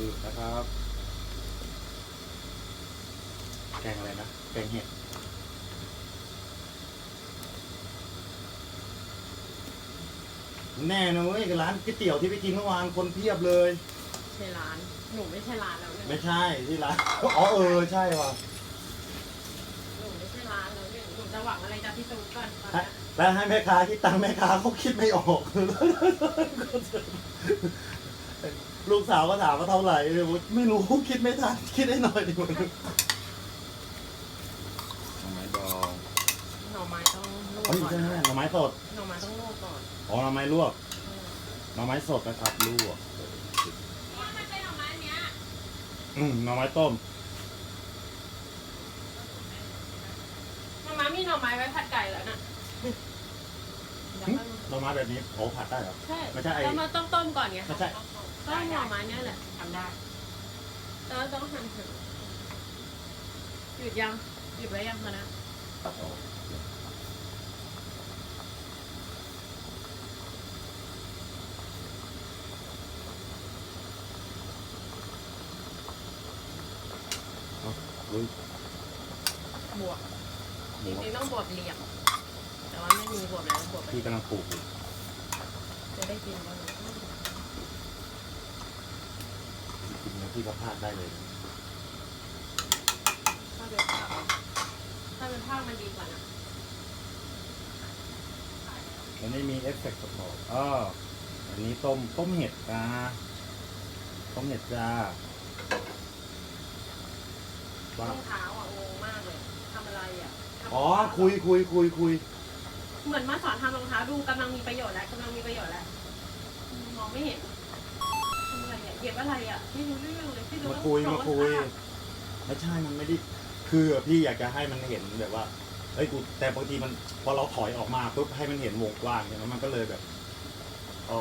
ดูนะครับ แกงอะไรนะ แกงเห็ดแน่นะเว้ยร้านก๋วยเตี๋ยวที่ไปกินเมื่อวานคนเพียบเลย ใช่ร้าน หนูไม่ใช่ร้านแล้วเนี่ยไม่ใช่ที่ร้าน อ๋อเออใช่ว่ะหนูไม่ใช่ร้านแล้วเนี่ยหนูจะหวังอะไรจากพี่ตูนก่อนตอนให้เนี้ยแล้วให้แม่ค้าคิดตังค์แม่ค้าเขาคิดไม่ออก ลูกสาวก็ถามว่าเท่าไหร่ไม่รู้คิดไม่ทันคิดได้หน่อยดิมันหน่อไม้ดองหน่อไม้ต้องลวกเฮ้ยก่อนใช่ไหมนะหน่อไม้สดหน่อไม้ต้องลวกก่อนอ๋อหน่อไม้ลวกหน่อไม้สดนะครับลวกว่ามันเป็นหน่อไม้เนี้ยอืมหน่อไม้ต้มหน่อไม้มีหน่อไม้ไว้ผัดไก่แล้วน่ะ เดี๋ยวค่อยมาหน่อไม้แบบนี้โอ้ผัดได้เหรอ ใช่ไม่ใช่ไอ้ แล้วมาต้องต้มก่อนไงไม่ใช่ก็หน่อไม้เนี้ยแหละทำได้แล้วต้องหั่นหั่นหยุดยังหยุดไว้ยังคะนะลุยบวกหจมูริงๆต้องบวกเหลี่ยมแต่ ว่าไม่มีบวกแล้วบวกไปพี่กำลังปลูกอยู่จะได้กินบ้างจริงๆนะพี่ก็พลาดได้เลยถ้าเป็นภาพถ้าเป็นภาพมันดีกว่านะแล้วนี่มีเอฟเฟกต์ประกอบอ๋ออันนี้ต้มต้มเห็ดจ้าต้มเห็ดจ้ารว่าองเท้าอะงงมากเลยทำอะไรอะทำอ๋อคุยคุยคุยคุย เหมือนมาสอนทำรองเท้าดูกำลังมีประโยชน์แล้วกำลังมีประโยชน์แล้วมองไม่เห็นทำอะไรอะเก็บอะไรอะไม่รู้เรื่องเลยที่รู้มาว่าคุยโพมาสต์คุยภาพไม่ใช่มันไม่ได้คือพี่อยากจะให้มันเห็นแบบว่าเอ้ยกูแต่บางทีมันพอเราถอยออกมาปุ๊บให้มันเห็นวงกว้างเนี่ยมันก็เลยแบบอ๋อ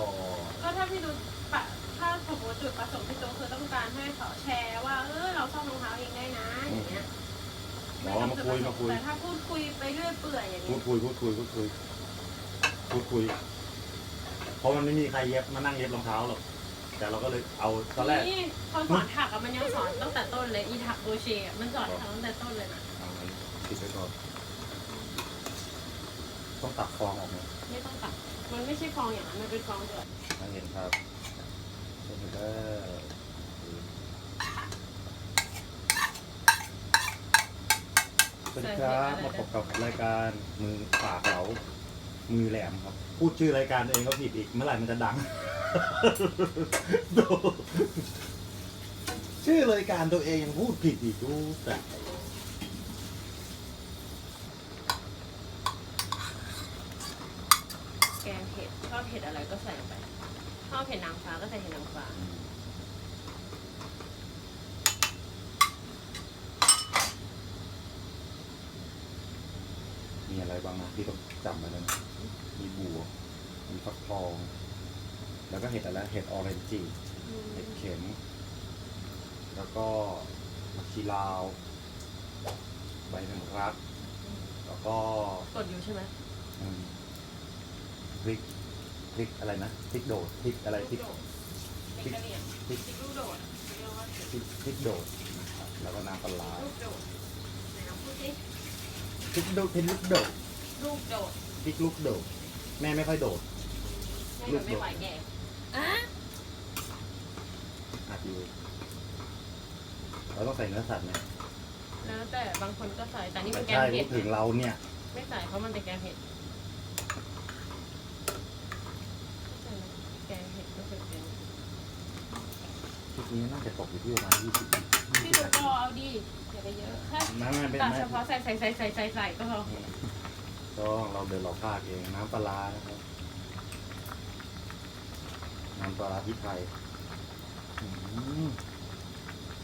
ก็ถ้าพี่ดูปะถ้าสมมติจุดประสงค์พี่โจกคือต้องการให้เขาแชร์ว่า เออเราซ่อมรองเท้าเองได้นะอย่างเงี้ยหมอมาคุยมาคุยแต่ถ้าพูดคุยไปเรื่อยเปื่อยอย่าง พูนี้ดคุยพูดคุยพูดคุยพูดคุย เพราะมันไม่มีใครเย็บมานั่งเย็บรองเท้าหรอก แต่เราก็เลยเอาตอนแรก นี่คนสอนถักอะมันยังสอนตั้งแต่ต้นเลยอีถักโบเช่อะมันสอนถักตั้งแต่ต้นเลยนะเอามันปิดไว้ก่อนต้องตัดฟองออกเนี่ยไม่ต้องตัดมันไม่ใช่ฟองอย่างนั้นมันเป็นฟองเดือดมาเห็นครับเห็นเด้อ วัสดีครับ มาพบกับรายการมือปากเหลามือแหลมครับ พูดชื่อรายการตัวเองก็ผิดอีก เมื่อไหร่มันจะดัง ดูชื่อรายการตัวเองยังพูดผิดอีกดูแต่แกงเผ็ดชอบเผ็ดอะไรก็ใส่ลงไปชอบเผ็ดนางฟ้าก็ใส่เผ็ดนางฟ้า มีอะไรบ้างนะที่ต้องจำไว้แล้วนะมีบัว มีฟักทอง แล้วก็เห็ดอะไรเห็ดออเรนจิเห็ดเข็ม แล้วก็ผักชีลาว ใบแมงรัก แล้วก็กดอยู่ใช่ไหมอืมพริกพริกอะไรนะพริกโดดพริกอะไรพริก พริกกระเหรี่ยงพริกพริกลูกโดดอะเรียกว่าพริกพริกพริกโดดนะครับแล้วก็น้ำปลาร้า ลูกโดดไหนลองพูดสิ พริกโดดพริกลูกโดดลูกโดดพริกลูกโดดแม่ไม่ค่อยโดดให้มันไม่ไหวแก่อะอาจอยู่เราต้องใส่เนื้อสัตว์ไหมแล้วแต่บางคนก็ใส่แต่นี่ไม่เป็นแกใช่งเผ็พูดดถึงเราเนี่ย ไม่ใส่เพราะมันเป็นแกงเผ็ดแกงเผ็ดก็คือเป็น คลิป นี้น่าจะตกอยู่ที่ประมาณยี่สิบพี่ดูก็เอาดีอย่าไปเยอะแค่น้ำมันเป็นตัดไหมเฉพาะใส่ใส่ใส่ใส่ใส่ใส่ก็พอต้องเราเดินเราภาคเองน้ำปลาร้านะครับน้ำปลาร้าพริไทยอืม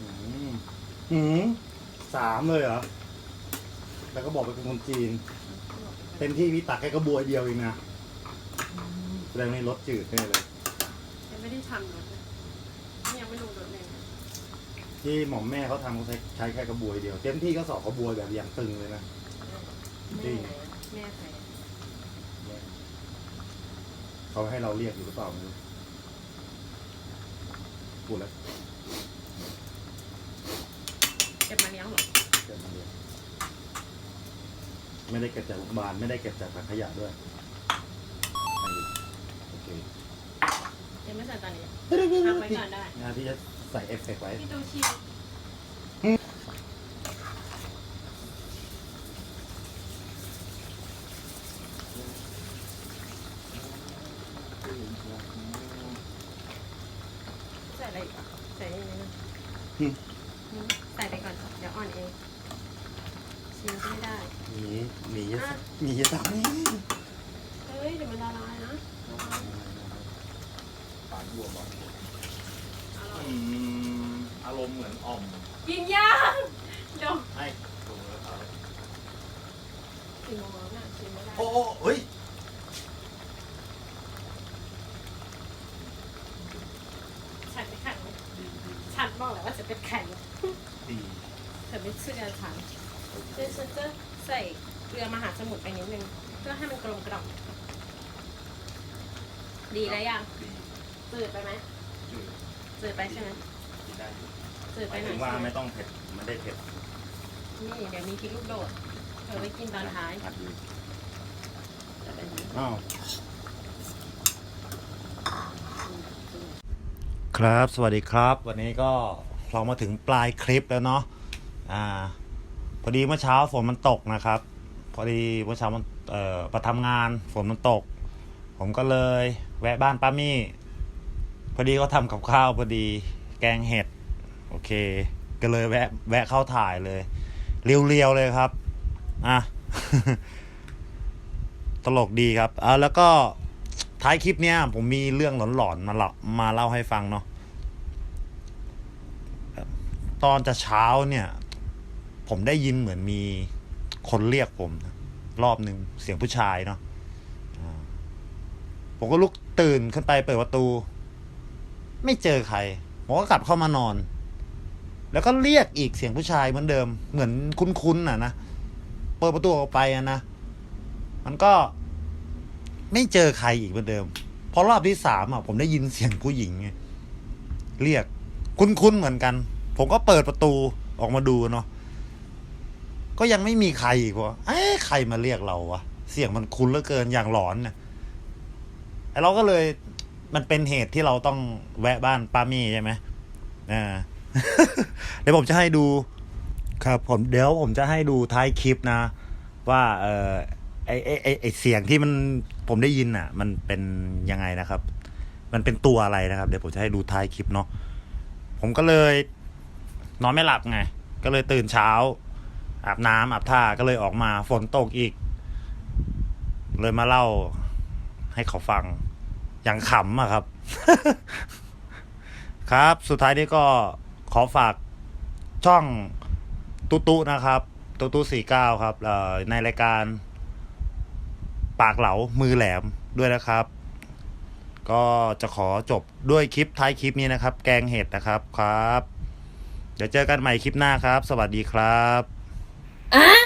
อืมอืมสามเลยเหรอ แล้วก็บอกไปเป็นคนจีน เต็มที่พี่ตักแค่กระบวยเดียวเองนะแสดงว่านี่รสจืดแน่เลยยังไม่ได้ทำรถเลย ยังไม่รู้รถเลยนะที่หม่อมแม่เขาทำเขาใช้ใช้แค่กระบวยเดียว เต็มที่ก็สองกระบวยแบบอย่างตึงเลยนะ จริแม่งไหนอะแม่ใครอะเขาให้เราเรียกอยู่หรือเปล่าไม่รู้พูดแล้วเก็บมาเลี้ยงเหรอเก็บมาเลยไม่ได้เก็บจากโรงพยาบาลไม่ได้เก็บจากถังขยะด้วยให้ดูโอเค ยัง ไม่ใส่ตอนนี้พักไว้ก่อนได้ งานที่จะใส่เอฟเฟกต์ไว้ พี่ตูชิวใส่อะไรอีกอะใส่อันนี้นะอืม อืมใส่ไปก่อนเดี๋ยวอ่อนเองชิมก็ไม่ได้หมีหมีจะอะหมีจะทำนี่ เฮ้ย เดี๋ยวมันละลายนะระวัง ปาก บวมอะอร่อยอืมอารมณ์เหมือนอ่อมกินยังเดี๋ยวให้ถูกแล้วครับสี่โมงแล้วน่ะชิมไม่ได้โอ้โอ้เฮ้ยฉันไม่แข็งดีดีฉันบอกแล้วว่าจะเป็นแข็งดีเธอไม่เชื่อฉันเดี๋ยวฉันจะใส่เกลือมหาสมุทรไปนิดนึงเพื่อให้มันกลมกล่อมดีแล้วยังดี จืดไปไหมจืดจืดไปใช่ไหมดีได้อยู่จืดหไปมายหน่ถึอยงว่าใช่ไหมไม่ต้องเผ็ดไม่ได้เผ็ดนี่เดี๋ยวมีพริกลูกโดดเธอไว้กินตอนท้ายอัดอยู่แต่แบบนี้อ้าว ครับ สวัสดีครับ วันนี้ก็เรามาถึงปลายคลิปแล้วเนาะ อ่า พอดีเมื่อเช้าฝนมันตกนะครับ พอดีเมื่อเช้ามัน เอ่อมาทำงานฝนมันตก ผมก็เลยแวะบ้านป้ามี่ พอดีเขาทำกับข้าวพอดี แกงเห็ด โอเค ก็เลยแวะ แวะเข้าถ่ายเลย เรียวๆเลยครับ อะ ตลกดีครับอ่าแล้วก็ท้ายคลิปเนี้ย ผมมีเรื่องหลอนๆมาเล่ามาเล่าให้ฟังเนาะตอนจะเช้าเนี่ย ผมได้ยินเหมือนมีคนเรียกผม รอบหนึ่งเสียงผู้ชายเนาะผมก็ลุกตื่นขึ้นไปเปิดประตู ไม่เจอใครผมก็กลับเข้ามานอน แล้วก็เรียกอีกเสียงผู้ชายเหมือนเดิม เหมือนคุ้นๆน่ะนะเปิดประตูออกไปอะนะ มันก็ไม่เจอใครอีกเหมือนเดิม พอรอบที่สามอะ ผมได้ยินเสียงผู้หญิงเรียกคุ้นๆเหมือนกัน ผมก็เปิดประตูออกมาดูเนาะก็ยังไม่มีใครอีกวะเอ๊ะใครมาเรียกเราวะเสียงมันคุ้นเหลือเกินอย่างหลอนเนี่ยไอเราก็เลย มันเป็นเหตุที่เราต้องแวะบ้านป้ามี่ใช่ไหมอ่าเดี๋ยวผมจะให้ดู ครับผมเดี๋ยวผมจะให้ดูท้ายคลิปนะ ว่า เออไอไอไอไอเสียงที่มันผมได้ยินอะ มันเป็นยังไงนะครับ มันเป็นตัวอะไรนะครับ เดี๋ยวผมจะให้ดูท้ายคลิปเนาะผมก็เลยนอนไม่หลับไง ก็เลยตื่นเช้า อาบน้ำอาบท่าก็เลยออกมาฝนตกอีก เลยมาเล่าให้เขาฟัง อย่างขำอะครับ ครับ สุดท้ายนี้ก็ขอฝากช่องตุตุนะครับตุตุสี่เก้าครับในรายการ ปากเหลามือแหลมด้วยนะครับ ก็จะขอจบด้วยคลิปท้ายคลิปนี้นะครับ แกงเห็ดนะครับครับ เดี๋ยวเจอกันใหม่คลิปหน้าครับ สวัสดีครับ